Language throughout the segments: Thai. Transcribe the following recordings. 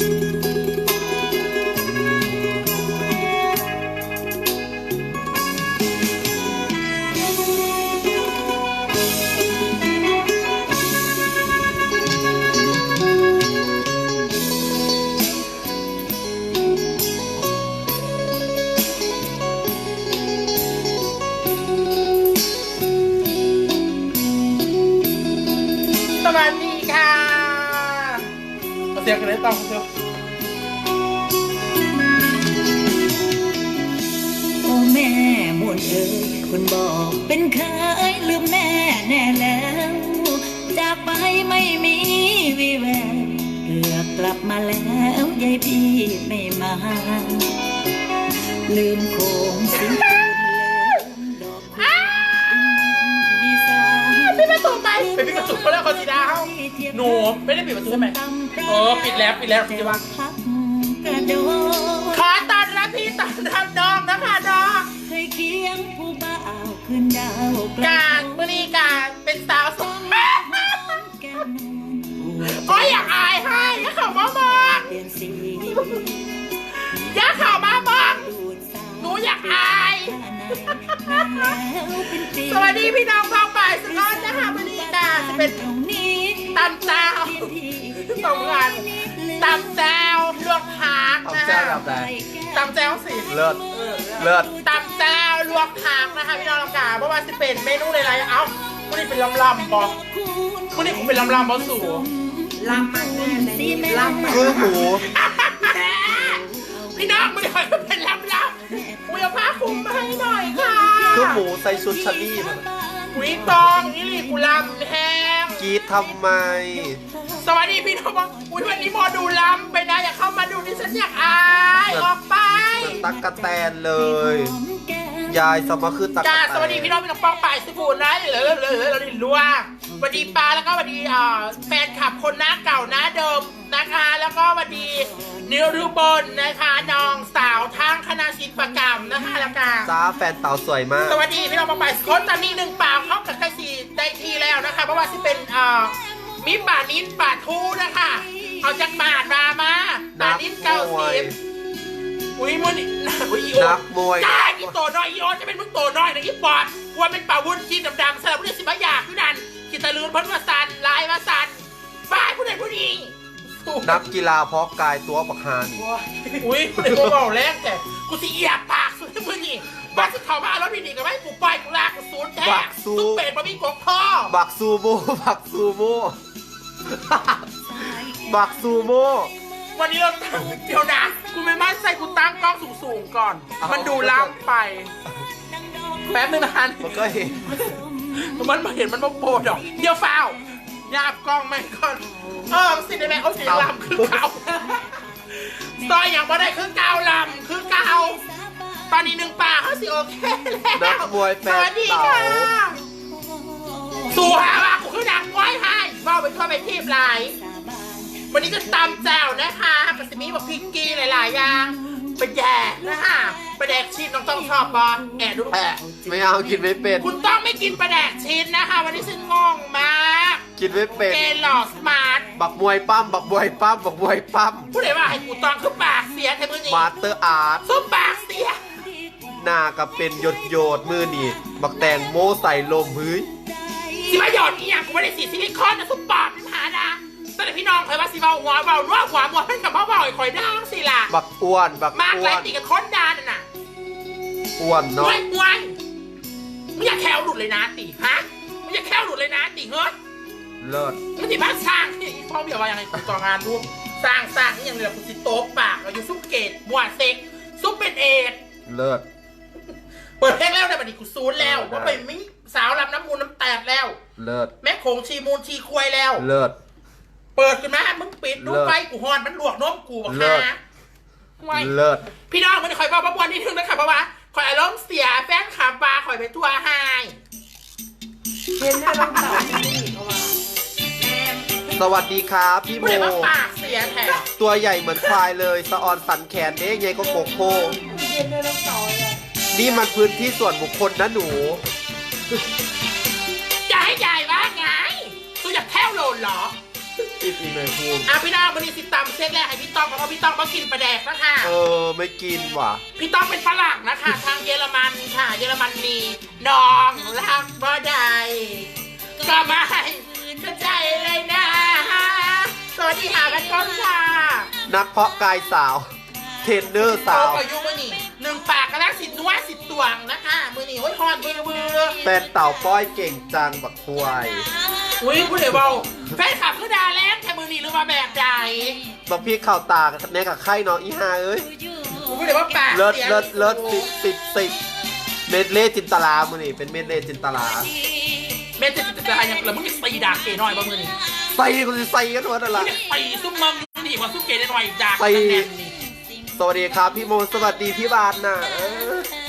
ส ไปไปปิดประตูเขาแล้วเขาสีดาวหนูไม่ได้ปิดประตูใช่ไหมเออปิดแล้วปิดแล้วพี่ว่าพักกระโดดขอต้อนรับพี่ต้อนรับน้องนะคะน้องเคยเคียงผู้บ่าวขึ้นดาวกลการบริการเป็นสาวสวยแก้วนวลโอ้ยอยากอายให้อยากเข้ามาบอกเปลี่ยนสีอยากเข้ามา อยากอายนานแล้วเป็นปีสวัสดีพี่น้องฟังไปสกอนนะคะบริการจะเป็นตรงนี้ตำเจ้าสองงานตำเจ้าลวกผักนะตำแจ้วคะแบบไหนตำเจ้าสิเลิศเลิศตำเจ้าลวกผักนะคะพี่น้องลำกาเพราะว่าจะเป็นเมนูในไรเอ้าคุณนี่เป็นลำลำบอกคุณนี่ผมเป็นลำลำบอสู่ลำมันแน่เลยลำมันคือหมูพี่น้องมึงห ค่ะคือหมูใส่ชุดชะนี่มันหุยตองนี่ลีกุลำแห้งกรีดทำไม สวัสดีพี่น้องบอกอุ้ยวันนี้โมดูล้ำไปนะอย่าเข้ามาดูดิฉันอยากอายออกไปเหมือนตักกะแตนเลย ยายสมาคือตักกะจ้าแตนสวัสดีพี่น้องพี่น้องป้องป่ายสิบูนนะเลยเลยเลยเราดินรัว สวัสดีปาแล้วก็สวัสดีอ่าแฟนคลับคนหน้าเก่าหน้าเดิมนะคะ แล้วก็สวัสดีนิรุบลนะคะน้องสาวทางคณะศิลปกรรมนะคะแล้วก็จ้าแฟนเต่าสวยมาก สวัสดีพี่น้องป้องป่ายคนตอนนี้หนึ่งปากเข้ากับใกล้สีได้ทีแล้วนะคะเพราะว่าที่เป็นอ่ามีป่านิ้นป่าทูนะคะเอาจากบาทมามาป่านิ้นเก้าสิบอุ้ยมันนี่อุ้ยอีโอนักมวย จ้าอีโตน้อยอีโอจะเป็นมึงโตน้อยนะอีปอดกลัวเป็นป่าวุ้นจีนดำๆสลับผู้ใดสิบอยากอยู่นั่น กิตาลืนพ้นมาสันลายมาสันฝ่ายผู้ใดผู้หญิงนักกีฬาเพาะกายตัวปักฮานี่อุ้ยผู้ใดกูบอกแรกแต่กูสิเอียบปากสุดที่มึงนี่บ้านสุดเขามาแล้วพี่นี่ก็ไม่กูปล่อยกูลากกูซูนแท้ซุปเป็ดบะหมี่กบพ่อบักซูโม่บักซูโม่บักซูโม่วันนี้เราตั้งเดี๋ยวนะกูไม่มั่นใจกูตั้งกล้องสูงๆก่อน มันดูล้ำไป แป๊บนึงนะฮันมันก็เห็น มันมาเห็นมันมาโปรดอกเดี๋ยวฟาวหยาบกล้องแม่งก่อนเออสิได้ไหมเขาสีลำคือเก่าซอยอย่างบ่ได้คือเก่าลำคือเก่าตอนนี้หนึ่งป่าเขาสิโอเคแล้นัวกมวยแฟสวันสดีเต่าค่ะสู่หาว่ากูคือนางก้อยให้ว่าไปทั่วไปทีบหลาย วันนี้จะตำแจ่วนะคะกับสมีบอกพริกกี้หลายๆอย่างเป็นแย่นะคะประแดกชิ้นน้องต้องชอบบอลแอบดูแอบไม่เอากินไม่เป็นคุณต้อง ไม่กินประแดกชิ้นนะคะ วันนี้ฉันงงมากกินไม่เป็นเกณฑ์หล่อสมาร์ทบักมวยปั้มบักมวยปั้มบักมวยปั้มผู้ใดว่าให้กูตองคือปากเสียแค่มือนี้มาสเตอร์อาร์ตส้มปากเสียหน้ากับเป็นหยดโยดๆมือนี่บักแตงโมใส่ลมเฮ้ยสิมาหยอดอีหยังกูไม่ได้สีซิลิคอนนะส้มปากเป็นหาดาแต่พี่น้องเคยว่าสิเบาหัวเบานัวหัวหมดเป็นกับเบาเบาไอ้คอยด่างสิล่ะบักอ้วนบักมากอ้ไรวนตีกับค้นดานน่ะอ้วนมเนาะวยมว ยมึงอย่าแควหลุดเลยนะตีฮะมึงอย่าแควหลุดเลยนะตีเฮ้ยเลิศมึงติบ้านสร้างที่พ่อเบียว่ายังไงกูต่องานร่วมสร้างสร้างนี่ยังเหลือกูสิโต๊ะปากเราอยู่ซุปเกตบัวเซ็กซุปเป็นเอ็ดเลิศเปิดเพลงแล้วนะบัดนี้กูซูนแล้วว่าไปมิสาวลำน้ำมูลน้ำแตกแล้ว เลิศแม่โขงชีมูลชีควายแล้ว เลิศเปิดขึ้นมามึงปิดดูเลิศไฟกูฮอนมันลวกน้มกูบอกเลิฮะศไว้เลิศพี่น้องมันคอยบอกประบวนนิดนึงนะคะเพราะว่า คอยอารมณ์เสียแฟนขับปลาคอยไปทัวร์ให้เห็นได้รองเท้าที่นี่เข้ามาสวัสดีครับพี่โม ผู้ใดมาปากเสียแท้ตัวใหญ่เหมือนควายเลยสะออนสันแขนเด้ไงก็โกโก้เห็นได้รองเท้าเลย นี่มันพื้นที่ส่วนบุคคลนะหนู จะให้ใหญ่ว่าไงกูอยากแค่โหลนเหรอ อิดอีกเลยภูมิอะพี่น้องวันนี้สิตำเซตแรกให้พี่ต้องเพราะว่าพี่ต้องมากินปลาแดกนะคะเออไม่กินว่ะ พี่ต้องเป็นฝรั่งนะคะ ทางเยอรมันค่ะ เยอรมันนีน้องรักบ่ได้ก็ไม่เข้าใจเลยนะ สวัสดีค่ะพันก้องค่ะนักเพาะกายสาว เทรนเนอร์โตสาวกว่ายุมือนี่หนึ่งปากกระลักสิบนัวสิบตวงนะคะ มือนี่โอ้ยฮอนเบือเบือแฟนเต่าป้อยเก่งจังบักควายอุ้ ยผู้ใดเบาแฟนขับคือดาแลนแค่มือนี่หรือว่าแบบใดบักพี่ข่าวตาแน่กับไข่เนาะอีฮาเอ้ยผู้ใดว่าปากเลิศสียงเลิศเลิศสิบสิบสิบเมดเล่จินตลามือนี่เป็นเมดเล่จินตลาแม่จะจะจะยังแล้วมึงจะตีดากเกย์น้อยบ่มือนี่ใส่กูจะใส่กันวันนั่นมึละงจะตีซุ่มมึงนี่ว่าซุ่มเกย์ได้หน่อยดากตีแน่นนี่สวัสดีครับพี่โมสวัสดีพี่บานนะ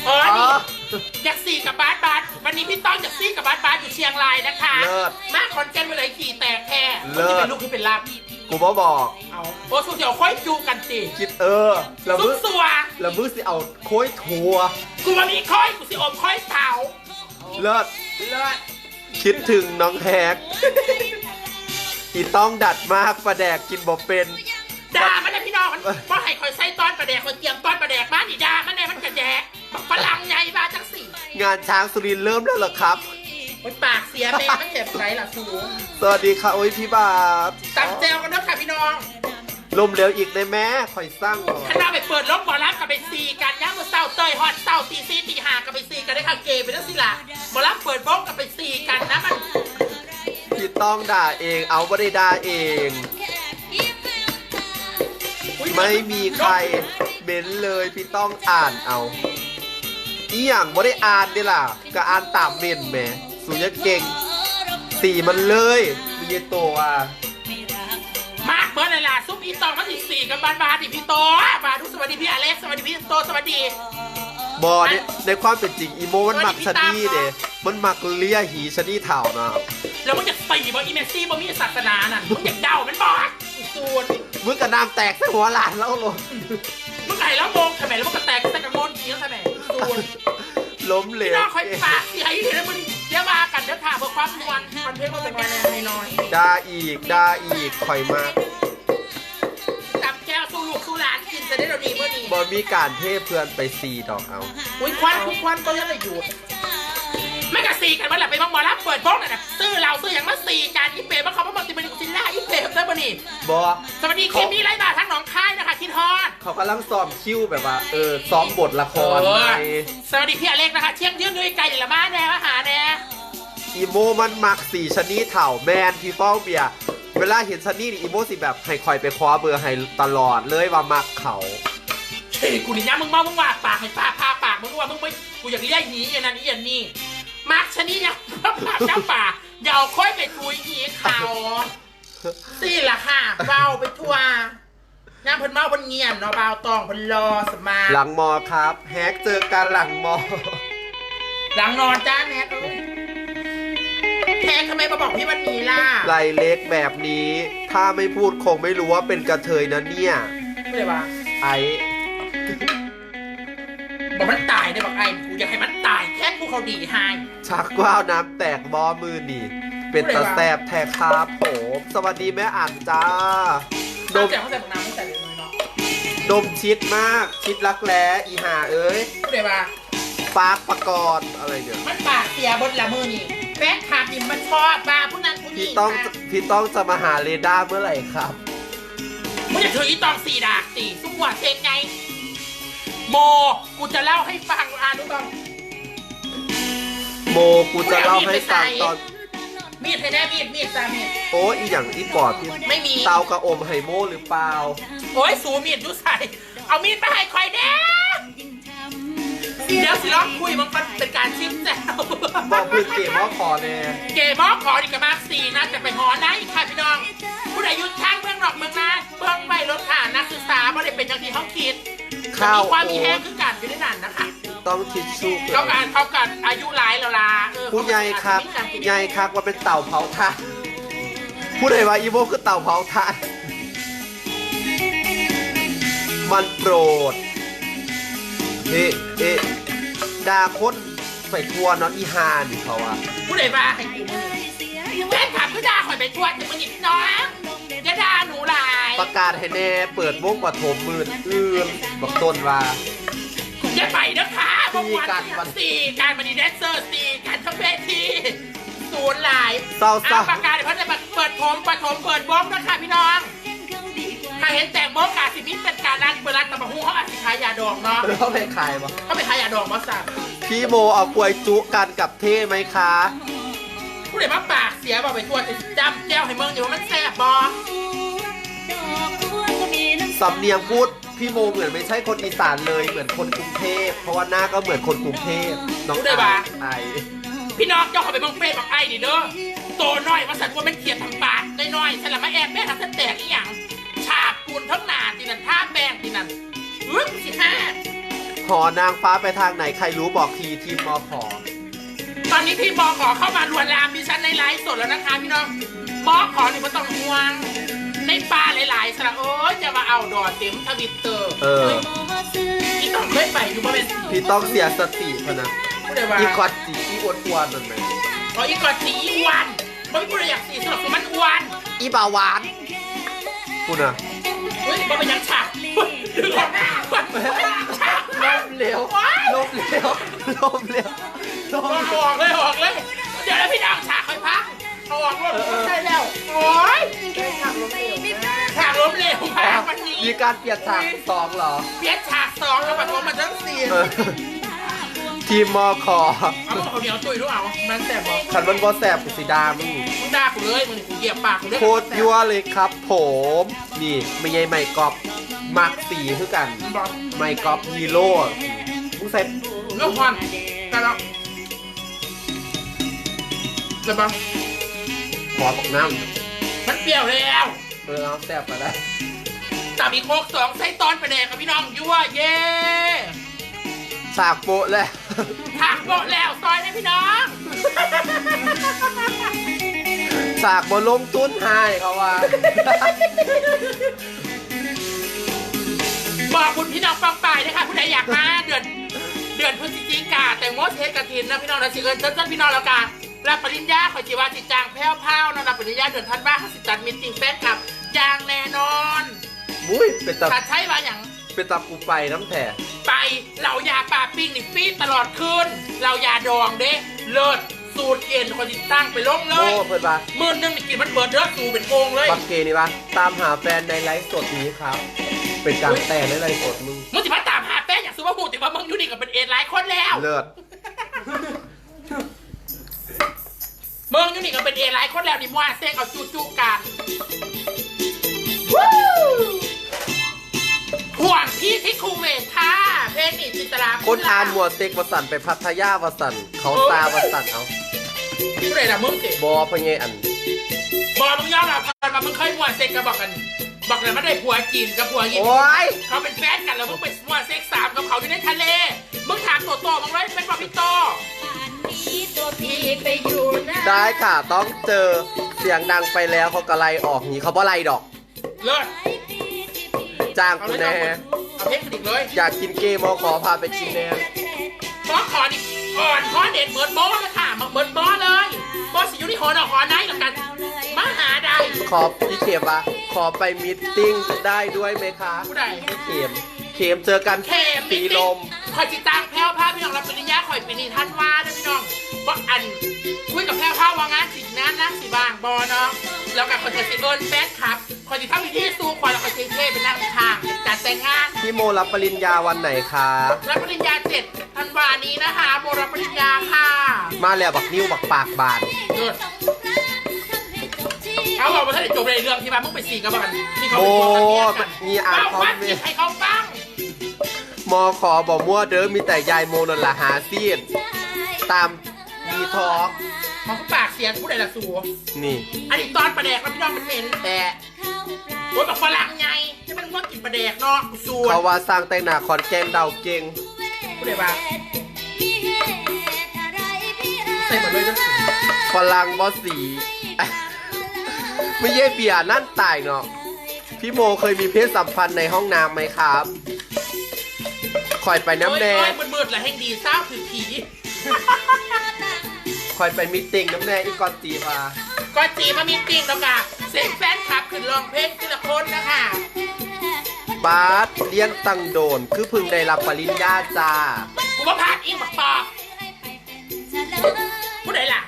เออเออนี่อ๋ออยากสี่กับบาสบาสวันนี้พี่ต้องอยากสี่กับบาสบาสอยู่เชียงรายนะคะ เลิศมาคอนเทนต์ไปเลยขี่แตกแค่เลิศ ที่เป็นลูกที่เป็นลาบกูบอบอก เอาโอ้สุดเดี๋ยวค่อยจูกันสิคิดเออแล้วซุมึปงสัวแล้วมึงสิเอาโค้ยทัวกูวันนี้ค่อยกูสิอมค่อยเผาเลิศเลิศคิดถึงน้องแฮก อีต้องดัดมากประแดกกินบ่เป็น ด่ามันนะพี่น้องมันว่าให้คอยใส่ต้อนประแด งานช้างสุรินทร์เริ่มแล้วเหรอครับ โอ้ยปากเสียแม่มันเจ็บไรล่ะสูงสวัสดีค่ะโอ้ยพี่บาทตับเจลกันเด้อค่ะพี่น้องลมเร็วอีกได้แม่คอยสร้างก่อนถ้าเราไปเปิดรถบอลรับกับไปซีกันย่างมือเศร้าเตยฮอตเศร้าตีซีตีหากับไปซีกันได้ค่ะเกย์ไปทั้งสิละบอลรับเปิดบล็อกกับไปซีกันนะมันพี่ต้องด่าเองเอาไม่ได้ด่าเอง อุ๊ยไม่มีใครเม้นเลยพี่ต้องอ่านเอา อีหยังไม่ได้อ่านดิล่ะก็อ่านตามเมนแหมสุญญเก่งสีมันเลยมีเยโตอะมากเบิร์ดเลยล่ะซุปอีตองมาสิซีกันบานบานดิพี่โตบาทุกสวัสดีพี่อเล็กสวัสดีพี่โตสวัสดีบอเนี่ยในความเป็นจริงอีโมมันมักชะนีเด้มันมักเลียหีชะนีเถ่านะครับแล้วมึงจะตีบออีเมซี่บอมีศาสนานั่นมึงอยากเดามันบอกสูตรมึงกระนามแตกใส่หัวหลานแล้วลงมึงไงแล้วโมงทำไมแล้วมึงก็แตกใส่กระโมนกี้แล้วทำไม สูตรล้มเหลพี่วน้องคอยปากเสียอีกแล้วมึงเดี๋ยวมากันเดี๋ยวค่ะเพื่อความนวลคอนเทนต์มาเป็นวันในน้อยด่าอีกด่าอีกคอยมากจำแก้วสู้ลูกสู้หลานกินจะได้เราดีเมื่อนี้บอมีการเทเพื่อนไปซีดอกเอาอุ้ยควันคุกควันก็ยังได้อยู่ ไม่กะสีกันวันหลับไปบ้างหมอรับเปิดบล็อกน่ะนะซื้อเราซื้ออย่างมาสีกันอีเป๋มาเขามาบอกติเป็นซิลล่าอีเป๋ได้ปะนี่บอสวัสดีเคมีไรบาทั้งหนองคายนะคะคิดฮอดเขากำลังซ้อมคิวแบบว่าเออซ้อมบทละครเออในสวัสดีพี่อเล็กนะคะเชียงยืนด้วยไก่ละมาแน่มาหาแน่อีโมมันมักสีชะนีเถ่าแมนพี่เฝ้าเบียร์เวลาเห็นชะนีนี่อีโมสิแบบให้คอยไปคว้าเบอร์ให้ตลอดเลยว่ามักเขาเฮ้ยกูนี่นะมึงเมามึงว่าปากให้ปากพาปากมึงว่ามึงไม่กูอยากเลี้ยหนีอย่างนั้นอีอย่างนี้ มาร์คชะนี่เนี่ยปากเจ้าป่าอย่าเอาค่อยไปคุยหนีเขาสิล่ะค่ะเบาไปทั่วย่างเพิ่นเมาเพิ่นเงียบเนาะเบาตองเพิ่นรอสมาหลังมอครับแฮกเจอกันหลังมอ หลังนอนจ้าแน็กเอ้ยแทนทำไมมาบอกพี่วันนี้ล่ะไหลเล็กแบบนี้ ถ้าไม่พูดคงไม่รู้ว่าเป็นกระเทยนะเนี่ย ไม่ได้ว่า ไอ บอกมันตายได้บอกไอ้กูอยากให้มันตายแค่กู เขาดีให้ชักว่าวน้ำแตกบอมือนี่เป็นตะแสบแทกครับผม สวัสดีแม่อ่านจ้าดน้ำมแต่เขาใส่บอกน้ำไม่ใส่เลยเนาะดมชิดมากชิดรักแร้อีหาเอ้ยไม่ได้ว่าปากประกรณ์อะไรเนี่ยมันปากเสียบนละมือนี่แฟนคลับนี่มันชอบบ้าผู้นั้นผู้พี่นี้ต้องค่ะพี่ต้องจะมาหาเรดาร์เมื่อไหร่ครับ มึงจะถืออีตองสี่ดากสี่ทุกหัวเทงไง โม กูจะเล่าให้ฟังอ่านดูตอง โมกูจะเล่าให้ฟังตอน มีดให้แน่มีดมีดจ้ามีดโอ้อีอย่างที่ปอดพี่ไม่มี เตากระอมไฮโมหรือเปล่า โอ้ยสูมีดดูใส่ เอามีดมาให้คอยแน่เดี๋ยวสิลองคุยมันเป็นการชิมแซวบอกพื้นเกมว่าขอแน่เกมอขอดีกับมาร์คสี่นะจะไปหอได้ค่ะพี่น้อง ผู้ใดอยุดช่างเมืองนอกเมืองนาเมืองไม่ลดค่ะนักศึกษาไม่ได้เป็นอย่างที่เขาคิดข้าวมีความมีโอ๊แห้ตงคือการอยู่ในนั้นนะคะ ต้องทิชชู่เกิเขานการเขากันอายุหลายแล้วล่ะเออผู้ใหญ่ครับเขาอาจจะมีใหญ่ครับว่าเป็นเต่าเผาถ่านผู้ใดว่าอีโมคือเต่าเผาถ่านมันโปรดเอ๊ะเอ๊ะดาคนใส่ทัวร์เนอนอีฮานี่เขาว่าผู้ใดว่าให้กูมือแม่ถามคือด่าข่อยไปทวดแต่มึงหยิบน้องยประกาศให้แน่เปิดวงปฐมมืออื่นบอกต้นว่า อย่าไปนะคะพวกวันสี่การวัน สี่การบันดีแดนเซอร์สี่การทั้งเวทีศูนย์หลายเศร้าอะประกาศเดี๋ยวเขาจะมาเปิดผมปฐมเปิดวงนะคะพี่น้อง ถ้าเห็นแต่งโบกาสิมิเป็นการร้านเปิดร้านตะบะฮูเขาอาจจะขายยาดองเนาะแล้วไปขายปะเขาไปขายยาดองมาสั่งพี่โมเอากล้วยจุกันกับเท่ไหมคะ ผู้ใดมาปากเสียบอกไปทั่วจะจำแจ้วให้เมืองอยู่ว่ามันแซ่บบอสำเนียงพูด พี่โมเหมือนไม่ใช่คนอีสานเลยเหมือนคนกรุงเทพเพราะว่าหน้าก็เหมือนคนกรุงเทพน้องไอพี่น้องเจ้าเขาไปเมืองเฟซบอกไอ้ดิเด้อโตน้อยมาสั่นว่ามันเขียนทางปากน้อยๆสลับมาแอบแม่ทำเส้นแตกอีหยังฉาบปูนทั้งหนาทีนั่นท่าแป้งทีนั่นอุ้ยสิห้าหอนางฟ้าไปทางไหนใครรู้บอกทีทีมมอขอตอนนี้พี่มอขอเข้ามาลวนลามดิฉันในไลฟ์สดแล้วนะคะพี่น้องมอขอนี่มันต้องห่วงใน ปลาหลายๆสระโอ้ยจะมาเอาดอเต็มทวิตเตอร์เออ อีต้องเคยไปอยู่บ่เป็นพี่ต้องเสียสติพะนะผู้ใดว่าอีคอตจีอีอ้วนอ้วนๆนั่นไหมขออีกก่อนสีอ้วนบ่มีผู้ใดอยากสีสำหรับคือมันอ้วนอีบาวานคุณอะเฮ้ยบ่เป็นหยังฉากดึงออกหน้าฉากลมเหลวลมเหลวลมเหลวลมออกเลยออกเลย เดี๋ยวแล้วพี่ดาวฉากค่อยพัก เอาออกเลยใช่แล้ว โอ้ยขับรถเร็วนะฉากล้มเหลวมากวันนี้มีการเปลี่ยนฉากสองเหรอ เปลี่ยนฉากสองแล้วปฐมมาทั้งสี่เออทีมมอขอเอาเอาเหนียวตุยด้วยเอามันแสบบอกขันมันบอแสบกูสีดามึงมึงด่ากูเลยมึงกูเหยียบปากกูเลยโคตรยั่วเลยครับ ผม นี่ไม่ใช่ไมค์กอฟมักสีคือกันมึงบอกไมค์กอฟฮีโร่มึงใส่เรื่องควันกันแล้วจะบังข อตกน้มันเปรี้ยวแล้วำเออเอาแสบมาได้ตามอีกโคกสองไส้ตอนไปแดกครับพี่น้องยั่วเย่ฉากโปะแล้ว ทางโบะแล้วซอยนะพี่น้องฉากบนลงตุ้นไฮเขาว่า บอกคุณพี่น้องฟังไปนะคะผู้ใดอยากมาเดือนเดือนพฤศจิกาแต่งดเทศกระถินนะพี่น้องนะสิเงินเจ้าพี่น้องแล้วกัน รับปริญญาขอจีวาจิตจางแพ้วพาวนะรับปริญญาเดือนธันวาคมสิจัดมิตติ้งแฟนคลับอย่างแน่นอนมุ้ยเป็นตาถ้าใช้มาอย่างเป็นตากูไปน้ำแถไปเหล่ายาป่าปิ้งนี่ฟีดตลอดคืนเหล่ายาดองเด้เลิศสูตรเย็นคนที่ตั้งไปลงเลโอ้ยเพื่อนปะมื่อนึงนี่กินมันเบิดเด้อสูเป็นโกงเลยบักเกนี่ปะตามหาแฟนในไลฟ์สดนี้ครับ เป็นการแต่งในไลฟ์สดมึงมึงสิมาตามหาแป้งอย่างซูเปอร์ฮูดแต่ว่ามึงอยู่นี่กับเป็นเอ็ดหลายคนแล้ว เลิศ มึงอยู่นี่กับเป็นเอ็ดหลายคนแล้วนี่มัวเซ็งเอาจูจูกันห่วงพี่ที่คูเวทค่ะเพลงนี่จินตลาคนอ่านมัวเต็กวสันไปพัทยาวสันเขาตาวสันเอาผู้ใดล่ะมึงสิบอพะเยอันบอกมึงยอมรับกันมามึงเคยมัวเซ็งกันบอกกันบอกเลยไม่ได้ผัวจีนกับผัวญี่โอ้ปุ่นยเขาเป็นแฟนกันแล้วมึงไปมัวเซ็กสามกับเขาอยู่ในทะเลมึงถามโตโตมึงเลยเป็นบอกพี่โต พี่ไปอยู่นะได้ค่ะต้องเจอเสียงดังไปแล้วเขาก็ไล่ออกนี้เขาบ่ไล่ดอก เลิศจ้างเอากูเลยแน่ เอาเพลงกันอีกเลยอยากกินเกมมอขอพาไปกินแน่ขอขอดิก่อนขอเด็ดเหมือนโบ้เลยค่ะเหมือนโบ้เลยโบ้สิอยู่ที่หอหนอหอไหนหลังกันมาหาใดขอพี่เข็มปะขอไปมิทติ้งได้ด้วยไหมคะผู้ใด พี่เข็มเข็มเจอกันเข็มสีลม คอยจิตตังแพ้วผ้าพี่น้องรับปริญญาคอยปีนี้ท่านว่าด้วยพี่น้องว่าอันคุยกับแพ้วผ้าว่างานสิงานนะสิบางบอเนาะแล้วกับคนจะสิเอิญแฟนครับคอยจิตทำวิธีสู้คอยแล้วคอยเท่ๆเป็นนั่งทางจัดแต่งงานพี่โมรับปริญญาวันไหนคะรับปริญญาเจ็ดธันวานี้นะคะโมรับปริญญาค่ะ มาแล้วบักนิ้วบักปากบานเลิศเขาบอกว่าถ้าได้จบในเรื่องที่มามึงไปสี่กับมันที่เขาโอ้เป็นตัวกันเนี่ยกันมีอ่านเอาคอมวัดเมจินตต์ให้เขาฟัง มอขอบอกมั่วเด้อมีแต่ยายโมนนละหาซีดตามดีทอกเขาก็ปากเสียงผู้ใดละสูนี่ อันนี้ตอนประแดกแล้วพี่น้องมันเห็นแต่โอ้ยแบบฝรั่งไงที่มันว่ากินประแดกเนาะกูสูเขาว่าสร้างแต่งหน้าคอนแกนเดาเก่งผู้ใดบ้างใส่หมดเลยนะฝรั่งบอสี ไม่เย่เบียร์นั่นตายเนาะพี่โมเคยมีเพศสัมพันธ์ในห้องน้ำไหมครับ คอยไปน้ำแดโอ้งยมืดๆแหละแห่งดีเศร้าคือผีคอยไปมิตติ้งน้ำแดงอีกกอนตีมาก็จีมามีติ้งแล้วค่ะเสียงแฟนคลับขึ้นร้องเพลงทีละคนนะคะบาสเลี้ยงตังโดนคือเพึ่งได้รับปริญญาจ้ากูว่าผ่านอิงบักปอกผู้ใดล่ะ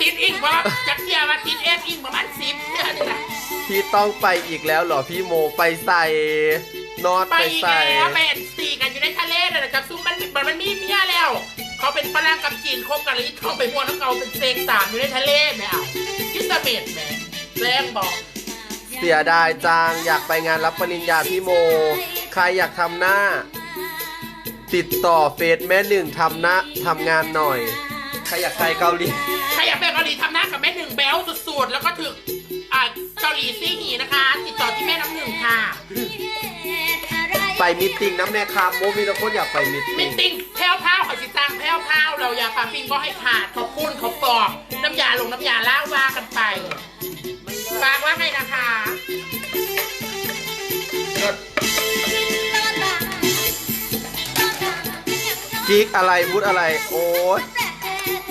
ติดอิงว่าจักเทียว่าติดเอฟอิงประมาณสิบเนี่ยนี่แหละพี่ต้องไปอีกแล้วเหรอพี่โมไปใส่นอตไปไปอีกใส่แล้วเป็นสี่ กันอยู่ในทะเลน่ะจับซุ้มมันมันมันมีเมียแล้ว เขาเป็นฝรั่งกับจีนคบกันแล้วอีกเขาไปพวกน้ำเกาเป็นเซงสามอยู่ในทะเลแม่เอาคิดสเม็ดแม่แรงบอกเสียดายจังอยากไปงานรับปริญญาพี่โม ใครอยากทำหน้า ติดต่อเฟซแม่หนึ่งทำหน้าทำงานหน่อย ใครอยากไปเกาหลีใครอยากไปเกาหลีทำหน้ากับแม่หนึ่งแบลสุดๆแล้วก็ถึงอ่าเกาหลีซี่หีนะคะ ติดต่อที่แม่น้ำหนึ่งค่ะ ไปมิตติ้งน้ำแน่คามโมมีแต่คนอยากไปมิตมิติ้ง ตติ้งแพ้วพราวขอจิตังแพ้วพราวเราอย่าปาปิ้งก็ให้ขาดเขาปุ้นเขาปอก น้ำยาลงน้ำยาล่างว่ากันไปฝากว่าไงนะคะเลิศจิกอะไรพูดอะไร โอ้ย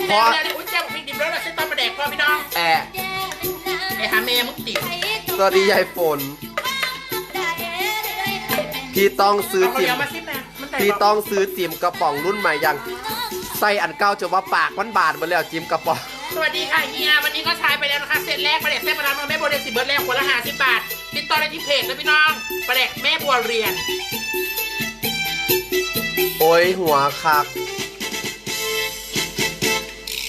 เดี๋ยวเดี๋ยวเดี๋ยวอุ้ยแจ้งผมพิงดิบแล้วเราเส้นตอนประแดกพ่อพี่น้องแอะไอ้หาเมย์มึงติดสวัสดียายฝน พี่ต้องซื้อเอาคนจิมเดียวมาซิมนะมันแต่พี่ต้องซื้อจิมกระป๋องรุ่นใหม่อย่างใส่อันเก้าจะว่าปากมันบาดมาแล้วจิมกระป๋อง สวัสดีค่ะเฮียวันนี้ก็ใช้ไปแล้วนะคะเซตแรกประแดกเส้นประดามแม่บัวเรียนสิบเบิร์ดแรกคนละห้าสิบบาท ติดต่อได้ที่เพจนะพี่น้องประแดกแม่บัวเรียน โอ้ยหัวคัก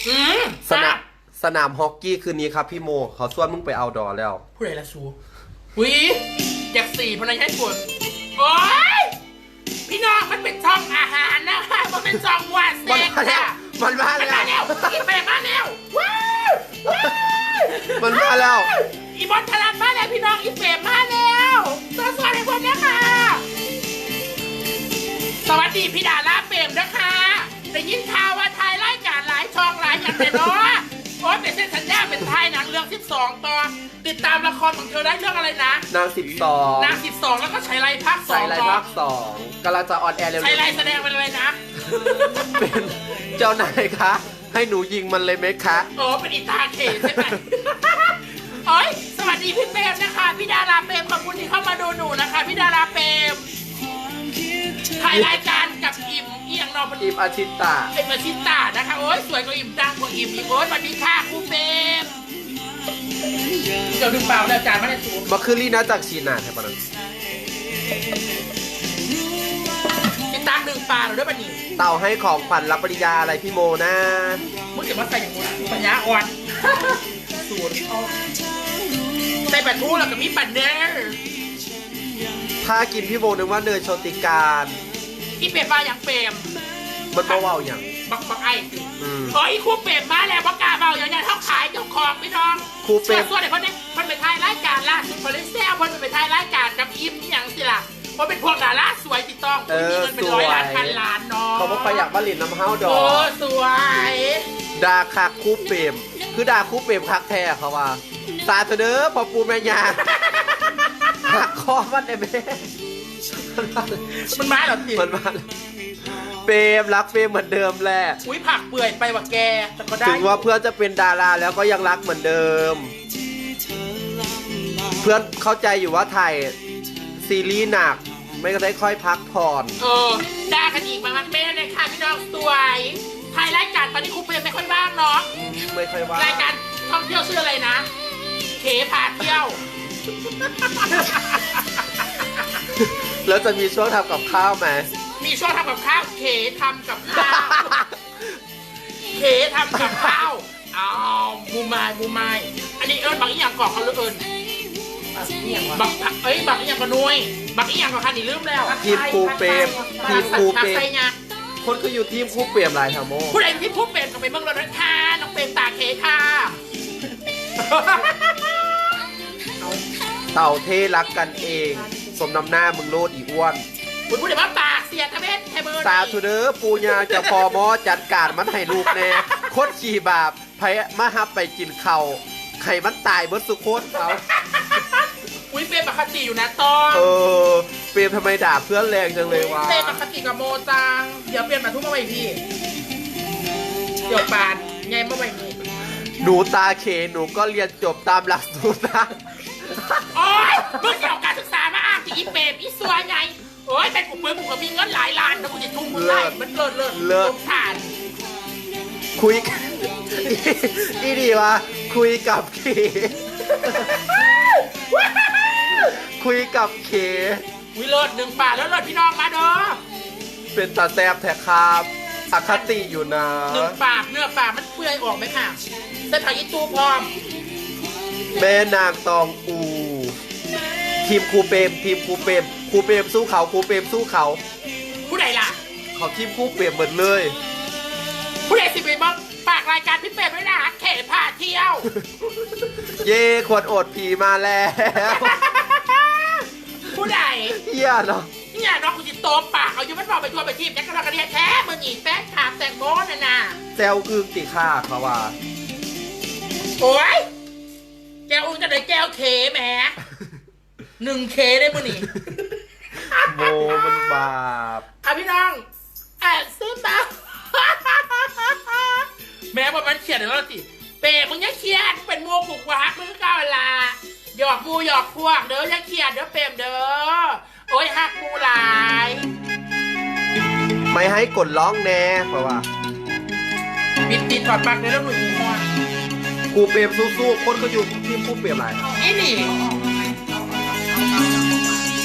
อืมสนามสนามฮอกกี้คืนนี้ครับพี่โมเขาส่วนมึงไปเอาดอแล้ว ผู้ใดละสูวิอยากสี่พนันให้ปวด โอ้ยพี่น้องมันเป็นช่องอาหารนะคะมันเป็นช่องวาดมันเซ็กมาแล้ว ค่ะมันมามันแล้มาแล้วว อีเปรมาแล้วว้าวว้าวมันมาแล้ว อีบอลพลันมาแล้วพี่น้องอีเปรมมาแล้วสวัสดีผมนะคะสวัสดีพี่ดาลาเปรมนะคะได้ยินข่าวว่าไทยรายการหลายช่องหลายอย่างเลยเนาะ โอ้ยเป็นเส้นสัญญาเป็นไทยหนังเรื่อง 12 ตอน ติดตามละครของเธอได้เรื่องอะไรนะ นางสิบสองนาง 12 แล้วก็ใช้ไรภาคสอใส่งไรต่อภาคสองกำลังจะออนแอร์เร็วใช้ไรแสดงเป็นอะไรนะๆเป็นเจ้านายคะ ให้หนูยิงมันเลยไหมคะ โอ้เป็นอีตาเขใช่ไหม โอ้ยสวัสดีพี่เปรมนะคะ พี่ดาราเปรมขอบคุณที่เข้ามาดูหนูนะคะ พี่ดาราเปรม ถ่ายรายการกับอิมเอียงนอมันอิมอาชิตา เป็นมาชิตานะคะโอ้ยสวยกว่าอิมดังกว่าอิมอีกโอ้ยสวัสดีค่ะครูเปรมเดี๋ยวดึงเปล่าแล้วจานมาในสูงมาคือลีนะจากชีนาใช่ปะนั้นติดตามดึงปลาเราด้วยปะนี่เต่าให้ของขวัญรับปริญญาอะไรพี่โมนะมึงจะมาใส่อย่างงูนะปัญญาอ่อนสูตรเอาใส่ปลาทูแล้วก็มีปันเนอร์ ถ้ากินพี่โมนึกว่าเนยโชติการอีเปรมมาอย่างเปรมมันมาเว่าอย่างบักบักไอ้สิอืม โอ้ยครูเปรมมาแล้วบักกาเบาอย่างนี้เท่าขายเจ้าของพี่น้องครูเปรมส่วนไหนคนนี้มันเป็นทายรายการล่าสุดคนเล่นแซ่บมันเป็นทายรายการกับอิมนี่ยังสิล่ะเพราะเป็นพวกดาราสวยติดต้องเออมีเงินเป็นร้อยล้านสวยพันล้านเนาะเขาบอกใครอยากมาหลินน้ำห้าวดอโอ้กสวยดาคักคู่เปรมคือดาคู่เปรมคักแท้เขาว่าสาธุเด้อพอปูแม่ยา หักคอมันได้ไหมมันมาเหรอสิมันมาแล้วเปรมรักเปรมเหมือนเดิมแหละอุ้ยผักเปื่อยไปว่ะแกแต่ก็ได้ถึงว่าเพื่อนจะเป็นดาราแล้วก็ยังรักเหมือนเดิม เพื่อนเข้าใจอยู่ว่าถ่ายซีรีส์หนัก ไม่ก็ได้ค่อยพักผ่อนเออด่ากันอีกมามันไม่ได้เลยค่ะพี่น้องสวยทายรายการตอนนี้ครูเปรมไม่ค่อยว่างเนาะไม่ค่อยว่ารายการท่องเที่ยวชื่ออะไรนะเขพาเที่ยว แล้วจะมีช่วงทำกับข้าวไหม มีช่วงทำกับข้าวเขทำกับข้าวเขทำกับข้าวอ้าวบูมายบูมายอันนี้เอิญบักอีหยังก่อนเขาหรือเอิญบักเอ้ยบักอีหยังก็นุยบักอีหยังก็คันนี่ลืมแล้วทีมครูเปรมทีมครูทักเปรไซมไงคนก็อยู่ทีมคู่เปรมหลายทาโมผู้ใดที่พูดเป็นก็ไปเมืองเราด้วยค่ะน้องเป็นตาเขค่ะ เต่าเทรักกันเอง สมนำหน้ามึงโลดอีอ้วน คุณพูดถึงว่าปากเสียทะเบ็ดไทเบอร์สาธุเด้อปูญาจะพอมอจัดการมันให้ลูกแน่โคตรขี่บาปไผมาฮับไปกินเข่าวไข่มันตายเบิดสุโคตรเขาอุ้ยเป็นปกติอยู่นะตองเออเปรมทำไมด่าเพื่อนแรงจังเลยวะเป็นปกติกับโมจัง เดี๋ยวเปลี่ยนมาทุกมาไว้พี่ เดี๋ยวปานไงมาไว้นี่หนูตาเขหนูก็เรียนจบตามหลักสูตรนะ โอ๊ยมึงเกี่ยวกับการศึกษามาอ้างที่อีเปรมอีสัวไงโอ๊ยแต่กูเมื่อกูก็มีเงินหลายล้านนะกูจะทุ่มมึงได้มันเลิศเลิศเลิศ สงสาร คุยกันนี่ดีวะคุยกับเคคุยกับเควิเลิศหนึ่งป่าแล้วเลิศพี่น้องมาเด้อเป็นตาแซบแท็กครับอคติอยู่นะ หนึ่งปากเนื้อปากมันเปื่อยออกไหมค่ะเส้นผักอีตูพร้อม แม่นางตองอูทีมครูเปรมทีมครูเปรมครูเปรมสู้เขาครูเปรมสู้เขาผู้ใดล่ะ เขาทีมครูเปรมเหมือนเลย ผู้ใดสิไปบ้างฝากรายการพี่เปรมด้วยนะเขตพาเที่ยว เย่ขวดโอดผีมาแล้วผู้ใดเฮียเนาะเนี่ยน้องกูจิโตบปากเอาอยู่มันบอกไปทัวร์ไปทีมนักกระดากระเดียแท้มึงอีแป้งขาบแตงโมน่ะนะแซวอึ้งติค่าเขาว่า โอ้ย แก้วอุ้งจะได้แก้วเคแหมหนึ่งเคได้มึงนี่โมมันบาปเอาพี่น้องแอบซื้อมาแม้ว่ามันเขียนแล้วสิเปรมึงอยังเขียนเป็นมัวผูกวามือเก้าลาหยอกมูหยอกพวกเด้ออยังเขียนเด้อเปรมเด้อโอ้ยหักมูหลาย ไม่ให้กดร้องแน่เพราะว่าปิดปิดถอดปลั๊กเด้อแล้วหนุ่ยมอนค รูเปรมสู้ๆคนก็อยู่ทีมครูเปรมหลายนี่นี่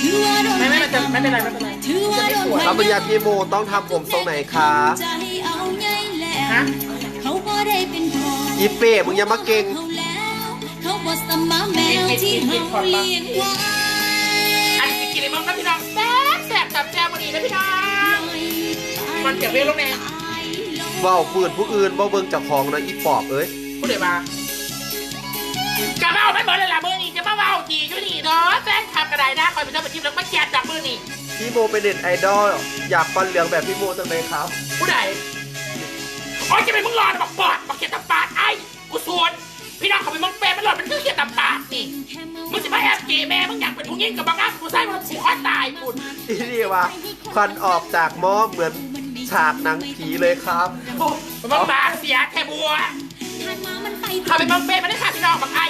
ถือว่าโดนไม่ไม่ไม่จะไม่เป็นไรไม่เป็นไรถือว่าโดนรับปริญญาพี่โมต้องทำผมทรงไหนคะใจเอาไงแหละฮะเขาบ่ได้เป็นพ่ออีเป้มึงอย่ามาเก่งเขาแล้วเขาบ่สมาแมวที่เขาเลี้ยงไว้อันนี้กินเลยมั้งนะพี่น้องแซ่บแซ่บจับแซ่บวันนี้นะพี่น้องมันเก็บไว้ลงแน่เว้าปืนผู้อื่นบ่เบิ่งเจ้าของนะอีปอบเอ้ยพูดเลยมา กระเบ้าไม่เหมือนเลยล่ะมือนี่จะมาเบ้าจีอยู่นี่เนาะแฟนคลับกระไดนะคอยไปเจ้าไปทิพย์แล้วมาแจกจากมือนี่พี่โมเป็นเน็ตไอดอลอยากฟันเหลืองแบบพี่โมจังเลยครับผู้ใดโอ้ยจะเป็นมึงรอดบอกปอดบอกเขียนตำปาดไอ้กูสวนพี่น้องเขาไปมึงเปรมันหลอดมันคือเขียนตำปาดนี่มึงจะมาแอบเกย์แม่มึงอยากเป็นผู้หญิงกับบางอันกูใส่มันผูกคอตายคุณอีนี่ว่าควันออกจากหม้อเหมือนฉากหนังผีเลยครับมึงบาเสียแค่บัวทางมามันไปเขาไปมึงเปรมันได้ค่ะพี่น้องบางไอ้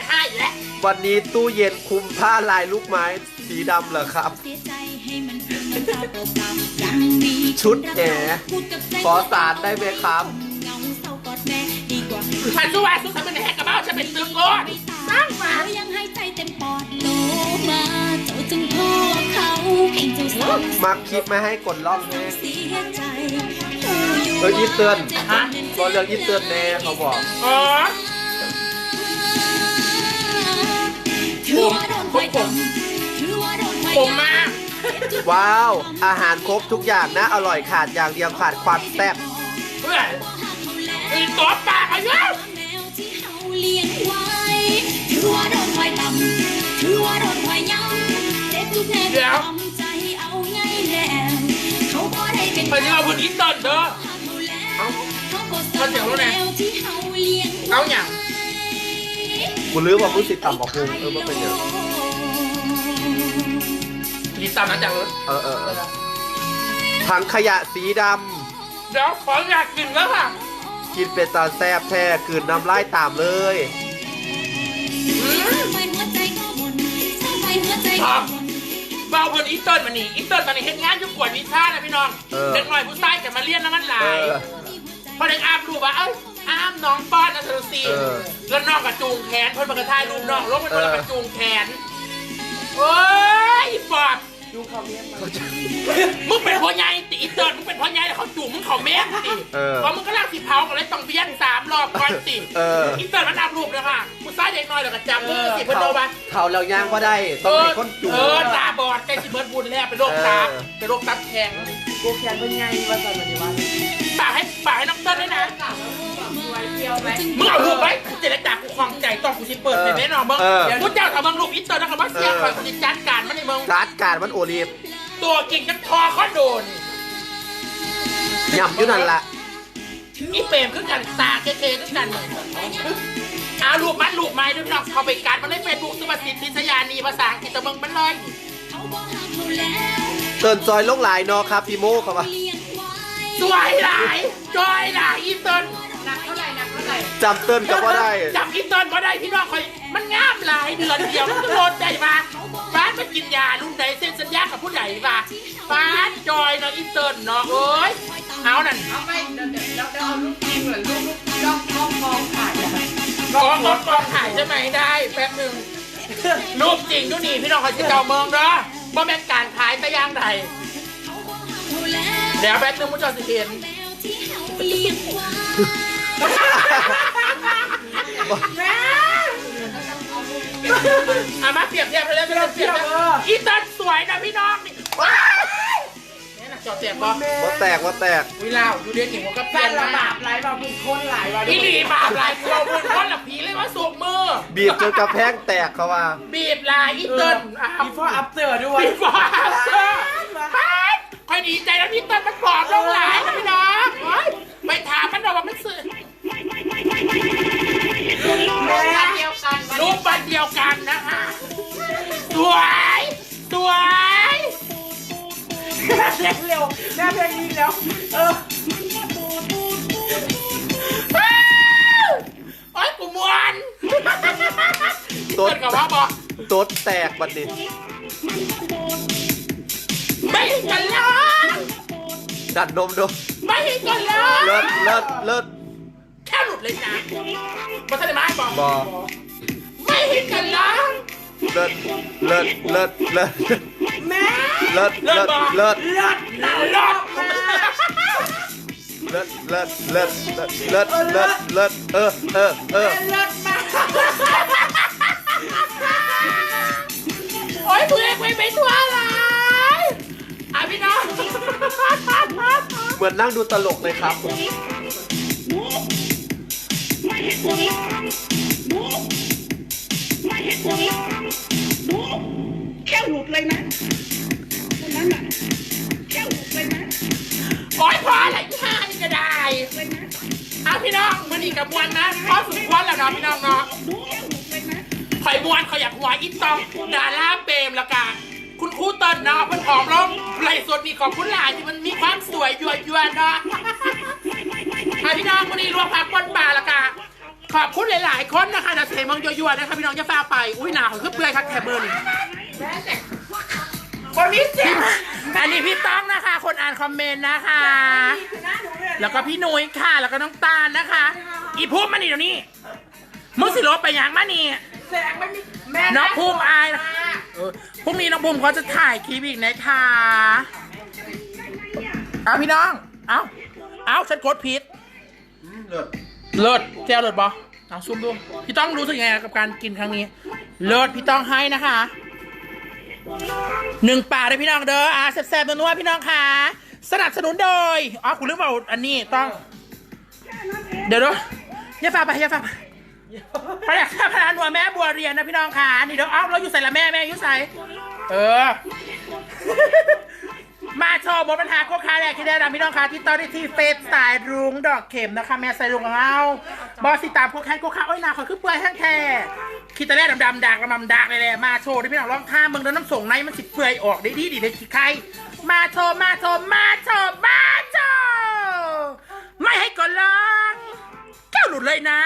สูงแต่ขี้เกียจให้แล้ววันนี้ตู้เย็นคุมผ้าลายลูกไม้ สีดำเหรอครับ ชุดแหมพูดกับใจขอสารได้ไหมครับฉันสู้ว่าสู้ฉันเป็นแหกกระเบ้าฉันเป็นตึงโกนสร้างมาเขายังให้ใจเต็มปอดโลมาเจ้าจึงพ่อเขาให้เจ้าสองมักคลิปไม่ให้กดล่องแน่เสียใจเอออีเตือนฮะก็เรื่องอีเตือนแน่เขาบอกอ๋อ ถือว่าโดนไฟดำถือว่าโดนไฟผมมากว้าว อาหารครบทุกอย่างนะ อร่อยขาดอย่างเดียวขาดความแซ่บเพื่อนไอ้ตัวปากอายุแมวที่เฮาเลี้ยงไว้ถือว่าโดนไฟดำถือว่าโดนไฟย้ำเจ็บทุกแน่ทำใจเอาไงแล้วเขาบ่ได้เป็นไปที่เราคนนี้ตอนเด้อเขาบ่สนแมวที่เฮาเลี้ยงเอาอย่าง กูลืมว่ามึงติดต่ำบอกพุงเออมันเป็นอย่างรีบตามนั้นจากรถเออเออเออถังขยะสีดเดี๋ยวขออยากกินแล้วค่ะำกินเป็นตาแซบแท้คืนน้ำลายตามเลยไฟหัวใจก็บ่นไฟหัวใจก็บ่นเบาคนอีเติ้ลมานี่อีเติ้ลตอนนี้เห็นงานอยู่กวดวิชานะพี่น้องเออ เด็กหน่อยผู้ชายแต่มาเรียนน้ำมันหลาเอยอ พอเด็กอาบรูปว่าเอ้ย อ้ามน้องป้อนนะเธอสิเออ แล้วน้องกับจูงแขนเพิ่นมากระทายรูปน้องลงมันก็เลยมาจูงแขนโอ้ยปอบดูเขาเรียกมามึงเป็นพ่อใหญ่ติอีเติ้ลมึงเป็นพ่อใหญ่แล้วเขาจูงมึงเขาแม่งติเออเพราะมึงก็ลากสิเผากันเลยต้องเบี้ยนสามรอบก่อนติเออ อีเติ้ลมันอาบรูปเลยค่ะผู้ชายเด็กน้อยแล้วก็จับมือสิเพิ่นโดนมาเขาแล้วย่างก็ได้ ต้องให้คนจูง เออตาบอดใกล้สิเบิร์ดบุญแล้วเป็นโรคตาเออ เป็นโรคตับแข็งกูแคนเป็นไงว่าสันวันนี้ว่าฝากให้ฝากให้น้องเต้นด้วยนะไว้เที่ยวไหมมึงเอารูปไว้เจรจากูคลองใจต้องกูสิเปิดเป็นแน่นอนมึงเออ กูเจ้าทำมึงรูปอินเตอร์นะครับว่าเสียคอยกูจะจัดการมันในมึงการ์ดการดมันโอลีฟตัวกิ่งจังทอข้อโดน ย่ำอยู่นั่นละอีเปรมคือกันตาเคเคคือกันเอารูปมัดรูปไม้ด้วยพี่น้องเขาไปการมันได้เฟซบุ๊กสุภาษิตทิศยานีภาษาอังกฤษแต่มึงมันลอยเขาบ่หักเขาแล้วเตินซอยลงหลายเนอครับพี่โมเขาว่าเลี้ยงไว้สวยหลายจอยหลายอีเติ้ล หนักเท่าไหร่หนักเท่าไหร่จำเติ้นก็ว่าได้จำอีเติ้ลก็ได้พี่น้องคอย มันงามหลายเดือนเดียวมันก็โดนใจมาฟ้านไปกินยาลุงไหนเซ็นสัญญากับผู้ใหญ่ป่ะฟ้านจอยเนาะอีเติ้ลเนาะเอ้ยเอานั่นเอาไปเดี๋ยวเดี๋ยวเดี๋ยวเดี๋ยวเอาลูกจริงเหมือนลูกลูกยอกกองกองถ่ายอะกองกองกองถ่ายใช่ไหมได้แป๊บหนึ่งรูปจริงดูนี่พี่น้องคอยจะเก่าเมืองเนาะบ่แม่นการขายแต่ย่างใดเดี๋ยวแป๊บหนึงมุจอสิเห็น แม่อามาเปรียบเทียบเลยเปรียบเทียบเลยอีเตันสวยนะพี่น้องนี่ว้ายเนี่ยนะจอดเสียบบอกว่าแตกว่าแตกวิลาวอยู่เรียนเก่งกว่ากับแฟเพื่อนนละนะบาปหลายบาปบุญคนหลายบาปอีหลีบาปลายเราบุญคนหลับผีเลยว่าสูบมือ บีบจนกระแพงแตกเขาว่า บีบลายอีเตินอะอีฟอร์อัพเตอร์ด้วยบีบฟ้าเสื้อป๊าดคอยดีใจแล้วพี่เตินมันปลอดลงหลายนะพี่น้องโอ๊ย ไปถามมันหน่อยว่ามันสื่อแม่เดียวกันรูปบันเดียวกันนะคะสวยสวยเร็วเร็วแม่เพลงนี้แล้ว เอออ้าวโอ๊ยกูมวนต้ต้นนกับว่าบอกต้นแตกบัดนี้ไม่เห็นกันเลยดันนมดูไม่ เห็นกันเลยเลิศเลิศเลิศแค่หลุดเลยนะมาทะเลมาให้บอกบอไม่เห็นกันเลยเลิศเลิศเลิศเลิศแม่เลิศเลิเลิศศบอกเลิศเลิศนะเลิศเลิศเลิศเลิศเลิศเลิศเลิศเออเออเออเลิศมากโอ๊ยตัวเองไม่ไปทั่วเลยอะพี่น้อง เหมือนนั่งดูตลกเลยครับแค่หลุดเลยนะคนนั้นน่ะแค่หลุดเลยนะโอ๊ยพออะไรที่ห้านี่ก็ได้เลยนะอะพี่น้องมันอีกกับมวนนะพอสุดควรแล้วเนาะพี่น้องเนาะแค่หลุดเลยนะข่อยมวนข่อยอยากหัวอินตองดาราเปรมและกะ คุณครูเติ้ลเนาะเพิ่นออกลงไหลฟ์สดนี่ขอบคุณหลายที่มันมีความสวยยั่วยวนเนาะอะพี่น้องวันนี้รวมพักบนป่าและกะขอบคุณหลายๆคนนะคะนะเสมังยั่วๆนะคะพี่น้องจะฟ้าไป อุ้ยหนาวคือเปื่อยคักแถบเบอร์นี่วันนี้เจ็บอันนี้พี่ต้องนะคะ คนอ่านคอมเมนต์นะคะ แล้วก็พี่นุ้ยค่ะ แล้วก็น้องตาลนะคะ อีพูดมานี่เดี๋ยวนี้มึงสิรถไปยังมานี่ แสงไม่มีแม่ น้องภูมิอายนะเออพรุ่งนี้น้องภูมิเขาจะถ่ายคลิปอีกนะคะเอาพี่น้อง เอาเอาฉันกดผิดเลิศเลิศแจ้วเลิศบอเอาซูมดู พี่ต้องรู้สึกยังไงกับการกินครั้งนี้ เลิศพี่ต้องให้นะคะหนึ่งป่าเลยพี่น้องเด้ออ่าแซ่บๆนัวๆพี่น้องค่ะสนับสนุนโดยอ๋อคุณลืมเอาอันนี้ต้อง เดี๋ยวเดี๋ยวอย่าฝากไปอย่าฝากไป ไปอยาพนันหัวแม่บัวเรียนนะพี่น้องค่ะนี่เดี๋ยวเอ้าเราอยู่ใส่ละแม่แม่อยู่ใส่เออ มาโชว์บทปัญหาโคคาแรกที่ได้รับพี่น้องค่ะที่ตอนนี้ที่เฟซสายรุ้งดอกเข็มนะคะ แม่สายรุ้งของเราบอสสิตามโคแคนโคคาโอ้ยนาขอยคือเปื่อยแห้งแท้คิดตะแรกดำๆดักดำดักเลยแหละมาโชว์ที่พี่น้องร้องท่ามมึงแล้วน้ำส่งในมันสิเปื่อยออกได้ดีดีเลยขี้ใคร มาโชว์มาโชว์มาโชว์มาโชว์ไม่ให้ก่อลองแก้วหลุดเลยนะ